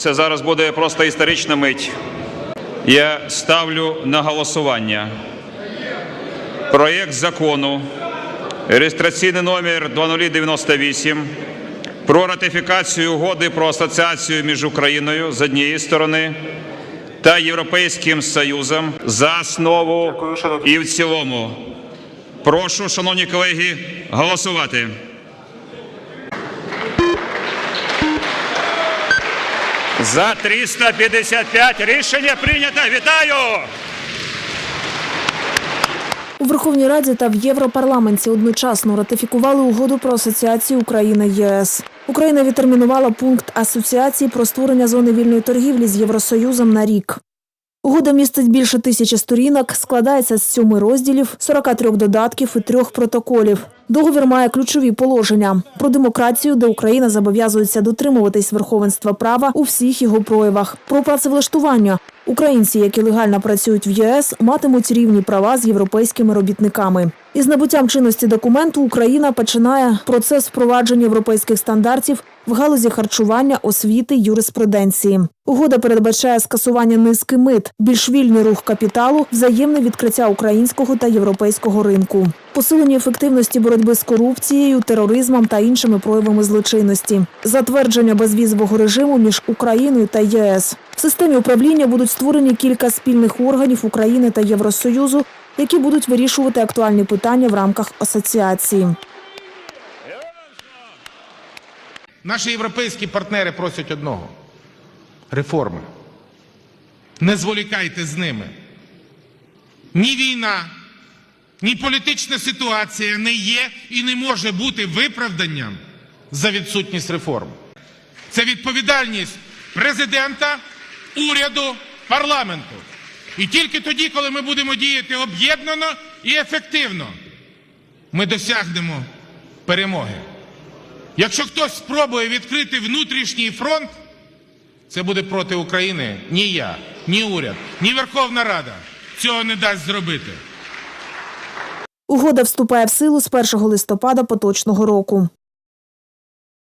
Це зараз буде просто історична мить. Я ставлю на голосування проєкт закону реєстраційний номер 2098 про ратифікацію угоди про асоціацію між Україною з однієї сторони та Європейським Союзом за основу і в цілому. Прошу, шановні колеги, голосувати. За 355 рішення прийнято. Вітаю! У Верховній Раді та в Європарламенті одночасно ратифікували угоду про асоціацію Україна ЄС. Україна відтермінувала пункт асоціації про створення зони вільної торгівлі з Євросоюзом на рік. Угода містить більше тисячі сторінок, складається з сьоми розділів, 43 додатків і трьох протоколів. Договір має ключові положення про демократію, де Україна зобов'язується дотримуватись верховенства права у всіх його проявах, про працевлаштування. Українці, які легально працюють в ЄС, матимуть рівні права з європейськими робітниками. Із набуттям чинності документу Україна починає процес впровадження європейських стандартів в галузі харчування, освіти, юриспруденції. Угода передбачає скасування низки мит, більш вільний рух капіталу, взаємне відкриття українського та європейського ринку, посилення ефективності боротьби з корупцією, тероризмом та іншими проявами злочинності, затвердження безвізового режиму між Україною та ЄС. В системі управління будуть створені кілька спільних органів України та Євросоюзу, які будуть вирішувати актуальні питання в рамках асоціації. Наші європейські партнери просять одного реформи. Не зволікайте з ними. Ні війна, ні політична ситуація не є і не може бути виправданням за відсутність реформ. Це відповідальність президента, уряду, парламенту. І тільки тоді, коли ми будемо діяти об'єднано і ефективно, ми досягнемо перемоги. Якщо хтось спробує відкрити внутрішній фронт, це буде проти України ні я, ні уряд, ні Верховна Рада цього не дасть зробити. Угода вступає в силу з 1 листопада поточного року.